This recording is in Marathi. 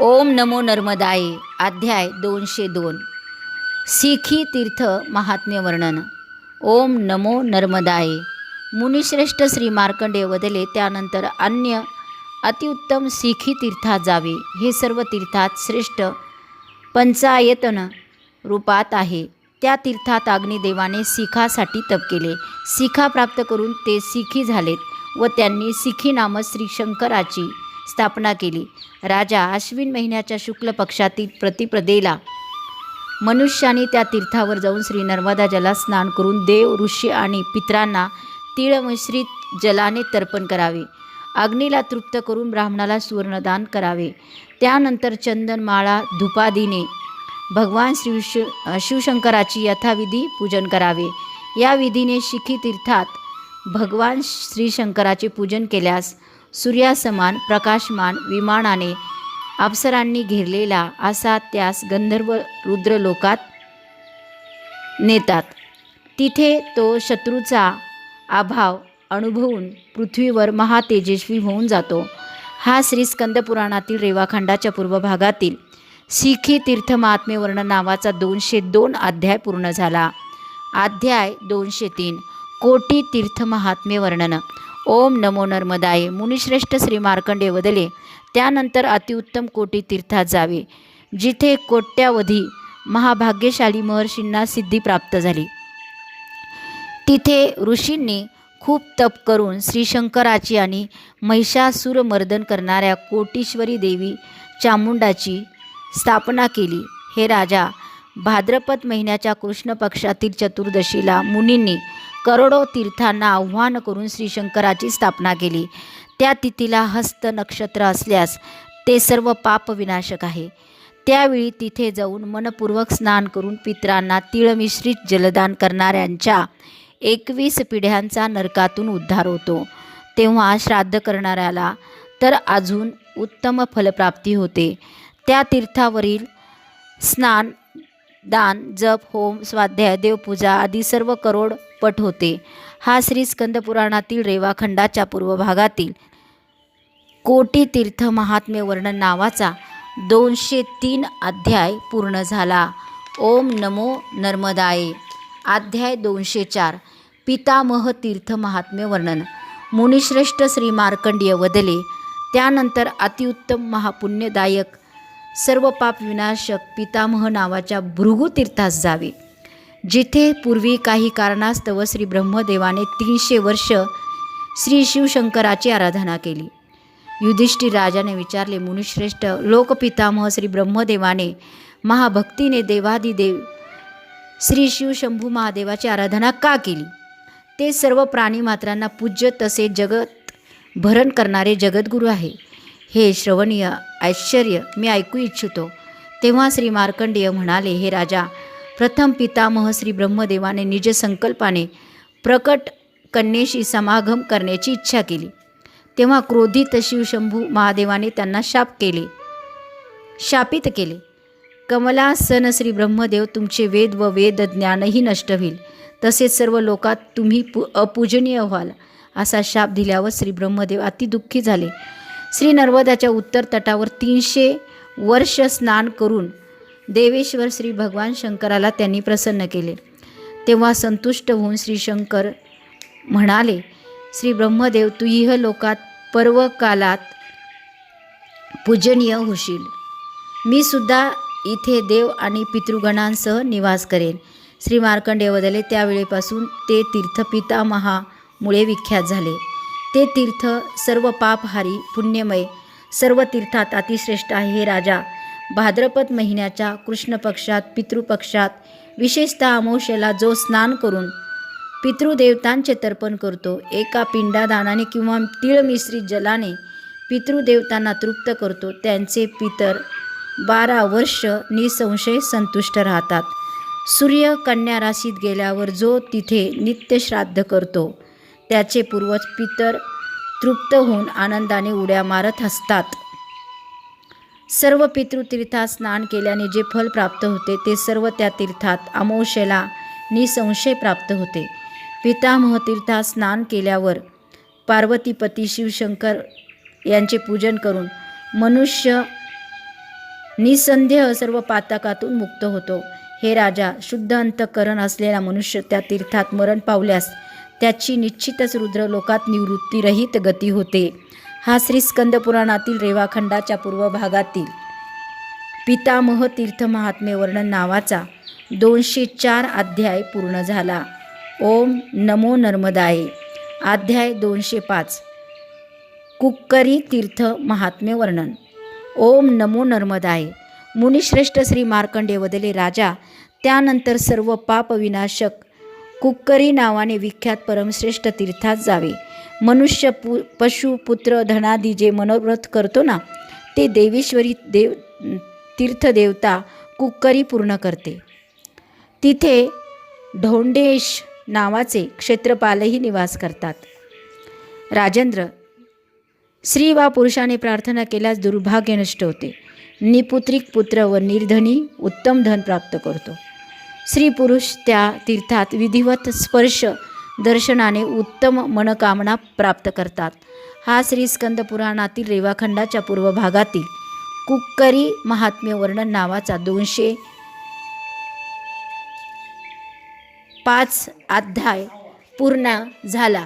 ओम नमो नर्मदाये अध्याय दोनशे दोन. सिखी तीर्थ महात्म्य वर्णन. ओम नमो नर्मदाये. मुनिश्रेष्ठ श्री मार्कंडे वदले त्यानंतर अन्य अतिउत्तम सिखी तीर्थात जावे. हे सर्व तीर्थात श्रेष्ठ पंचायतन रूपात आहे. त्या तीर्थात अग्निदेवाने सिखासाठी तप केले. सिखा प्राप्त करून ते सिखी झालेत व त्यांनी सिखी नामक श्री शंकराची स्थापना केली. राजा आश्विन महिन्याच्या शुक्ल पक्षातील प्रतिप्रदेला मनुष्याने त्या तीर्थावर जाऊन श्री नर्मदा जलात स्नान करून देव ऋषी आणि पित्रांना तिळमिश्रित जलाने तर्पण करावे. अग्नीला तृप्त करून ब्राह्मणाला सुवर्णदान करावे. त्यानंतर चंदनमाळा धुपादीने भगवान श्री शिवशंकराची यथाविधी पूजन करावे. या विधीने शिखी तीर्थात भगवान श्रीशंकराचे पूजन केल्यास सूर्यासमान प्रकाशमान विमानाने अप्सरांनी घेरलेला असा त्यास गंधर्व रुद्रलोकात नेतात. तिथे तो शत्रूचा अभाव अनुभवून पृथ्वीवर महातेजस्वी होऊन जातो. हा श्री स्कंदपुराणातील रेवाखंडाच्या पूर्व भागातील सिखी तीर्थ वर्ण नावाचा दोनशे दोन अध्याय पूर्ण झाला. अध्याय दोनशे तीन. कोटी तीर्थ महात्म्य वर्णन. ओम नमो नर्मदाय. मुनिश्रेष्ठ श्री मार्कंडे वदले त्यानंतर अतिउत्तम कोटी तीर्थात जावे. जिथे कोट्यावधी महाभाग्यशाली महर्षींना सिद्धी प्राप्त झाली. तिथे ऋषींनी खूप तप करून श्री शंकराची आणि महिषासुरमर्दन करणाऱ्या कोटीश्वरी देवी चामुंडाची स्थापना केली. हे राजा भाद्रपद महिन्याच्या कृष्ण पक्षातील चतुर्दशीला मुनींनी करोडो तीर्थांना आव्हान करून श्रीशंकराची स्थापना केली. त्या तिथीला हस्त नक्षत्र असल्यास ते सर्व पाप विनाशक आहे. त्यावेळी तिथे जाऊन मनपूर्वक स्नान करून पित्रांना तिळमिश्रित जलदान करणाऱ्यांच्या एकवीस पिढ्यांचा नरकातून उद्धार होतो. तेव्हा श्राद्ध करणाऱ्याला तर अजून उत्तम फलप्राप्ती होते. त्या तीर्थावरील स्नान दान जप होम स्वाध्याय देवपूजा आदी सर्व करोड पट होते. हा श्री स्कंद पुराणातील रेवाखंडाच्या पूर्व भागातील कोटी तीर्थ महात्म्य वर्णन नावाचा दोनशे तीन अध्याय पूर्ण झाला. ओम नमो नर्मदाये. अध्याय दोनशे चार पितामह तीर्थ महात्म्य वर्णन. मुनिश्रेष्ठ श्री मार्कंडीय वदले त्यानंतर अतिउत्तम महापुण्यदायक सर्व पाप विनाशक पितामह नावाच्या भृगुतीर्थास जावे. जिथे पूर्वी काही कारणास्तव श्री ब्रह्मदेवाने तीनशे वर्ष श्री शिवशंकराची आराधना केली. युधिष्ठिर राजाने विचारले मुनिश्रेष्ठ लोकपितामह श्री ब्रह्मदेवाने महाभक्तीने देवादिदेव श्री शिवशंभू महादेवाची आराधना का केली? ते सर्व प्राणीमात्रांना पूज्य तसे जगत भरण करणारे जगद्गुरू आहे. हे श्रवणीय ऐश्वर्य मी ऐकू इच्छितो. तेव्हा श्री मार्कंडेय म्हणाले हे राजा प्रथम पितामह श्री ब्रह्मदेवाने निज संकल्पाने प्रकट कन्येशी समागम करण्याची इच्छा केली. तेव्हा क्रोधित शिवशंभू महादेवाने त्यांना शाप केले. शापित केले. कमलासन श्री ब्रह्मदेव तुमचे वेद व वेद ज्ञानही नष्ट होईल. तसेच सर्व लोकात तुम्ही पु अपूजनीय व्हाल. असा शाप दिल्यावर श्री ब्रह्मदेव अतिदुःखी झाले. श्री नर्मदाच्या उत्तर तटावर तीनशे वर्ष स्नान करून देवेश्वर श्री भगवान शंकराला त्यांनी प्रसन्न केले. तेव्हा संतुष्ट होऊन श्री शंकर म्हणाले श्री ब्रह्मदेव तू इह लोकात पर्व कालात पूजनीय होशील. मी सुद्धा इथे देव आणि पितृगणांसह निवास करेन. श्री मार्कंडेय वदले त्यावेळेपासून ते तीर्थ पितामहामुळे विख्यात झाले. ते तीर्थ सर्व पापहारी पुण्यमय सर्व तीर्थात अतिश्रेष्ठ आहे हे राजा भाद्रपद महिन्याच्या कृष्ण पक्षात पितृपक्षात विशेषतः अमावस्येला जो स्नान करून पितृदेवतांचे तर्पण करतो एका पिंडादानाने किंवा तीळ मिश्रित जलाने पितृदेवतांना तृप्त करतो त्यांचे पितर बारा वर्ष निसंशय संतुष्ट राहतात. सूर्य कन्या राशीत गेल्यावर जो तिथे नित्य श्राद्ध करतो त्याचे पूर्वज पितर तृप्त होऊन आनंदाने उड्या मारत असतात सर्व पितृतीर्थात स्नान केल्याने जे फल प्राप्त होते ते सर्व त्या तीर्थात अमोशेला निसंशय प्राप्त होते. पितामह तीर्थात स्नान केल्यावर पार्वतीपती शिवशंकर यांचे पूजन करून मनुष्य निसंदेह सर्व पातकातून मुक्त होतो. हे राजा शुद्ध अंतकरण असलेला मनुष्य त्या तीर्थात मरण पावल्यास त्याची निश्चितच रुद्रलोकात निवृत्तीरहित गती होते. हा श्री स्कंद पुराणातील रेवाखंडाच्या पूर्व भागातील पितामह तीर्थ महात्मे वर्णन नावाचा दोनशे चार अध्याय पूर्ण झाला. ओम नमो नर्मदाय. अध्याय दोनशे पाच कुक्करी तीर्थ महात्म्य वर्णन. ओम नमो नर्मदाय. मुनिश्रेष्ठ श्री मार्कंडे वदले राजा त्यानंतर सर्व पाप विनाशक कुक्करी नावाने विख्यात परमश्रेष्ठ तीर्थात जावे. मनुष्य पु पशु पुत्र धनादी जे मनोव्रत करतो ना ते देवेश्वरी देव तीर्थदेवता कुक्करी पूर्ण करते. तिथे ढोंडेश नावाचे क्षेत्रपालही निवास करतात. राजेंद्र स्त्री वा पुरुषाने प्रार्थना केल्यास दुर्भाग्य नष्ट होते. निपुत्रिक पुत्र व निर्धनी उत्तम धन प्राप्त करतो. स्त्री पुरुष त्या तीर्थात विधिवत स्पर्श दर्शनाने उत्तम मनकामना प्राप्त करतात. हा श्री स्कंद पुराणातील रेवाखंडाच्या पूर्व भागातील कुक्करी महात्म्य वर्णन नावाचा दोनशे पाच अध्याय पूर्ण झाला.